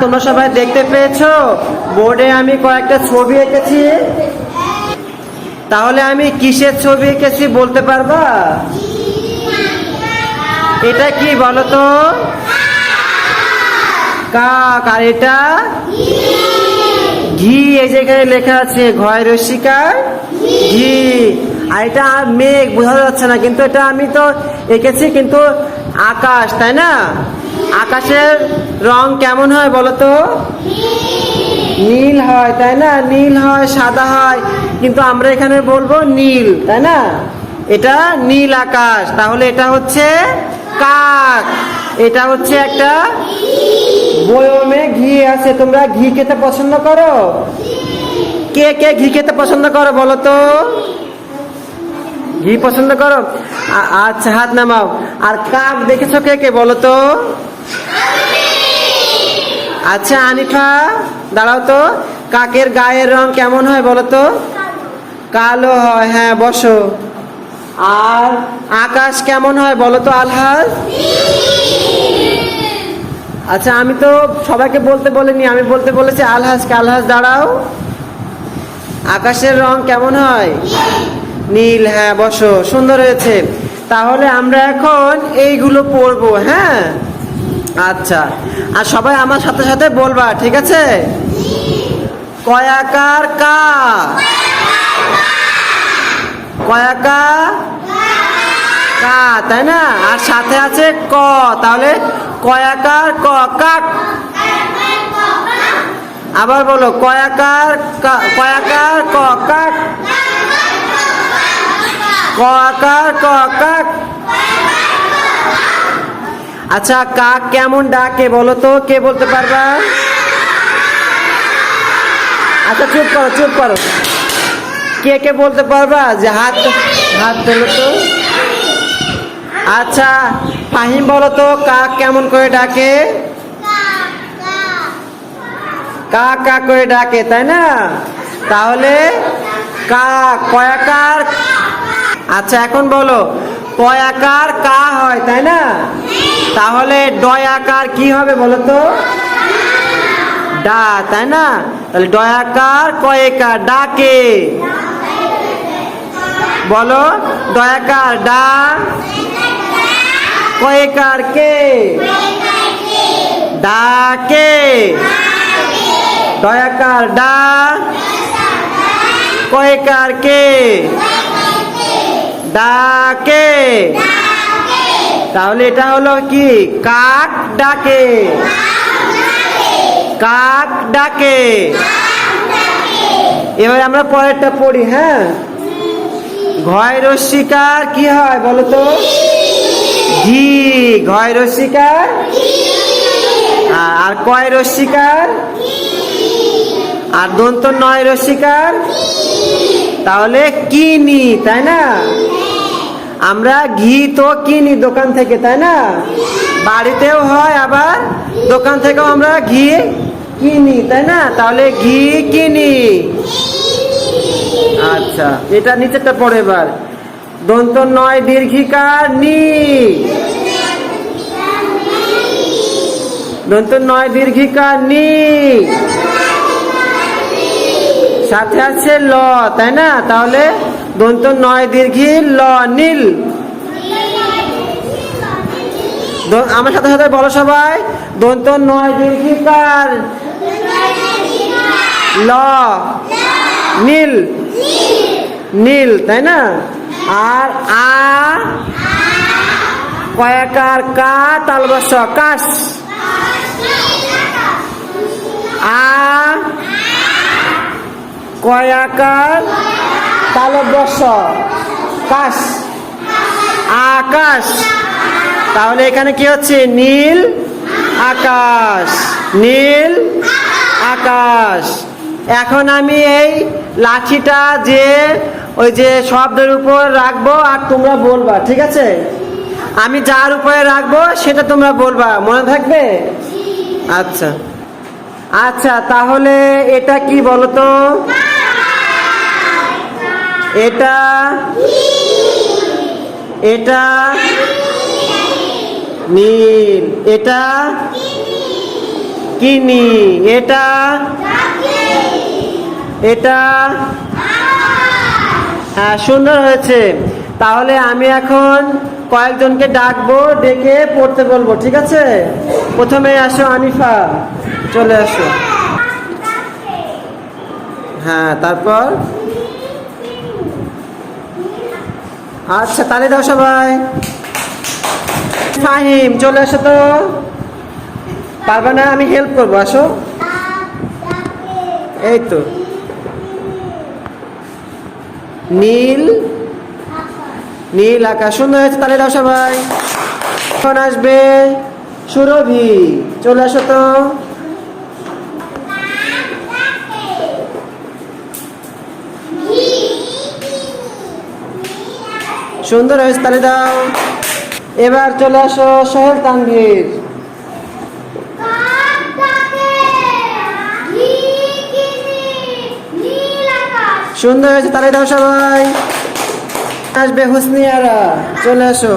তোমরা সবাই দেখতে পেয়েছ? বোর্ডে আমি কয়েকটা ছবি এঁকেছি। তাহলে আমি কিসের ছবি এঁকেছি বলতে পারবা? এটা কি বলো তো কাক। আর এটা? ঘি। এই যে এখানে লেখা আছে, ঘয় রসিকার ঘি। আর এটা মেঘ, বোঝা যাচ্ছে না, কিন্তু এটা আমি তো এঁকেছি, কিন্তু আকাশ, তাই না? আকাশের রং কেমন হয় বলো তো নীল হয়, তাই না? নীল হয়, সাদা হয়। কিন্তু আমরা এখানে বলব নীল, তাই না? এটা নীল আকাশ। তাহলে এটা হচ্ছে কাক। এটা হচ্ছে একটা বয়মে ঘি আছে। তোমরা ঘি খেতে পছন্দ করো? কে কে ঘি খেতে পছন্দ করো বলো তো ঘি পছন্দ করো? আচ্ছা হাত নামাও। আর কাক দেখেছ কে কে বলো তো আচ্ছা আনিফা, দাঁড়াও তো। কাকের গায়ের রং কেমন হয় বলো তো? কালো হয় হ্যাঁ বসো। আর আকাশ কেমন হয় বলো তো, আলহাজ? আচ্ছা আমি তো সবাইকে বলতে বলিনি, আমি বলতে বলেছি আলহাজকে। আলহাজ, দাঁড়াও। আকাশের রং কেমন হয়? নীল হ্যাঁ বসো, সুন্দর হয়েছে। তাহলে আমরা এখন এইগুলো পড়ব হ্যাঁ? আচ্ছা আর সবাই আমার সাথে সাথে বলবা, ঠিক আছে? কয়াকার কা? কয়াকা কা, তাই না? আর সাথে আছে ক, তাহলে কয়াকার ক কাক আবার বলো কয়াকার কয়াকার ক কাক কয়াকার ক কাক আচ্ছা কাক কেমন ডাকে বলো তো? কে বলতে পারবা? আচ্ছা চুপ করো চুপ করো। কে কে বলতে পারবা যে হাত হাত তোলো তো? আচ্ছা ফাহিম বলো তো, কাক কেমন করে ডাকে? কাক কাক করে ডাকে, তাই না? তাহলে কাক কয়াকার আচ্ছা এখন বলো কয়াকার কা হয়, তাই না? তাহলে ডয়াকার কি হবে বলো তো ডা, তাই না? তাহলে ডয়াকার কয়েকার ডাকে। বলো দয়াকার ডা, কয়েকার কে? ডাকে। দয়াকার ডা, কয়েকার কে? ডাকে। তাহলে এটা হলো কি? কাক ডাকে। কাক ডাকে। এবার আমরা পরেরটা পড়ি হ্যাঁ? ঘয় রস্মিকার কি হয় বলো তো? ঘি। ঘয় রস্মিকার আর কয় রস্মিকার আর দন্ত নয় রস্মিকার তাহলে কিনি, তাই না? আমরা ঘি তো কিনি দোকান থেকে, তাই না? বাড়িতেও হয়, আবার দোকান থেকেও আমরা ঘি কিনি, তাই না? তাহলে ঘি কিনি। আচ্ছা এটা নিচেরটা পড়ে এবার। দন্ত নয়, দীর্ঘিকার নি। দন্ত নয়, দীর্ঘিকার নি। সাথে আছে ল, তাই না? তাহলে দন্ত নয় দীর্ঘি, ল নীল। আমার সাথে সাথে বলো সবাই। দন্ত নয় দীর্ঘিকার ল। নীল। নীল, তাই না? আর আ? কয়াকার কা তালবস কাশ আ? কয়াকার তালবস কাশ। আকাশ। তাহলে এখানে কি হচ্ছে? নীল আকাশ। নীল আকাশ। এখন আমি এই লাঠিটা যে ওই যে শব্দের উপর রাখব আর তোমরা বলবা, ঠিক আছে? আমি যার উপরে রাখব সেটা তোমরা বলবা, মনে থাকবে? আচ্ছা। আচ্ছা তাহলে এটা কি বলো তো এটা এটা নীল। এটা কিনি। এটা এটা হ্যাঁ সুন্দর হয়েছে। তাহলে আমি এখন কয়েকজনকে ডাকবো, ডেকে পড়তে বলব, ঠিক আছে? প্রথমে আসো আনিফা, চলে আসো। হ্যাঁ তারপর? আচ্ছা তাহলে দাও সবাই। ফাহিম, চলে আসো তো। পারবে না, আমি হেল্প করব, আসো। এই তো। নীল নীল আকাশ, সুন্দর হয়েছে, তাহলে দাও সবাই। এখন আসবে সুরভি, চলে আসো তো। সুন্দর হয়েছে, তাহলে দাও। এবার চলে আসো সোহেল তানভীর। সুন্দর হয়েছে, তাহলে দাও সবাই। আসবে হুসনিয়ারা চলে আসো।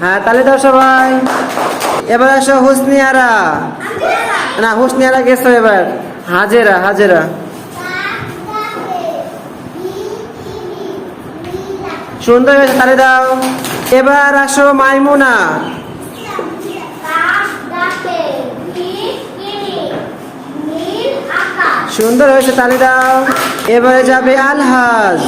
হ্যাঁ তাহলে দাও সবাই। এবার আসো হুসনিয়ারা না হুসনিয়ারা গেছো এবার। হাজেরা হাজেরা। সুন্দর হয়েছে তাহলে দাও। এবার আসো মাইমুনা। সুন্দর হয়েছে তালি দাও। এবারে যাবে আলহাজ।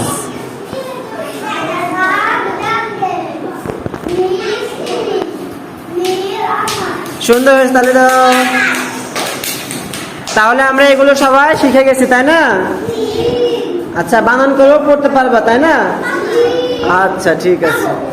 সুন্দর হয়েছে তালি দাও। তাহলে আমরা এগুলো সবাই শিখে গেছি, তাই না? আচ্ছা বানান করেও পড়তে পারবা, তাই না? আচ্ছা ঠিক আছে।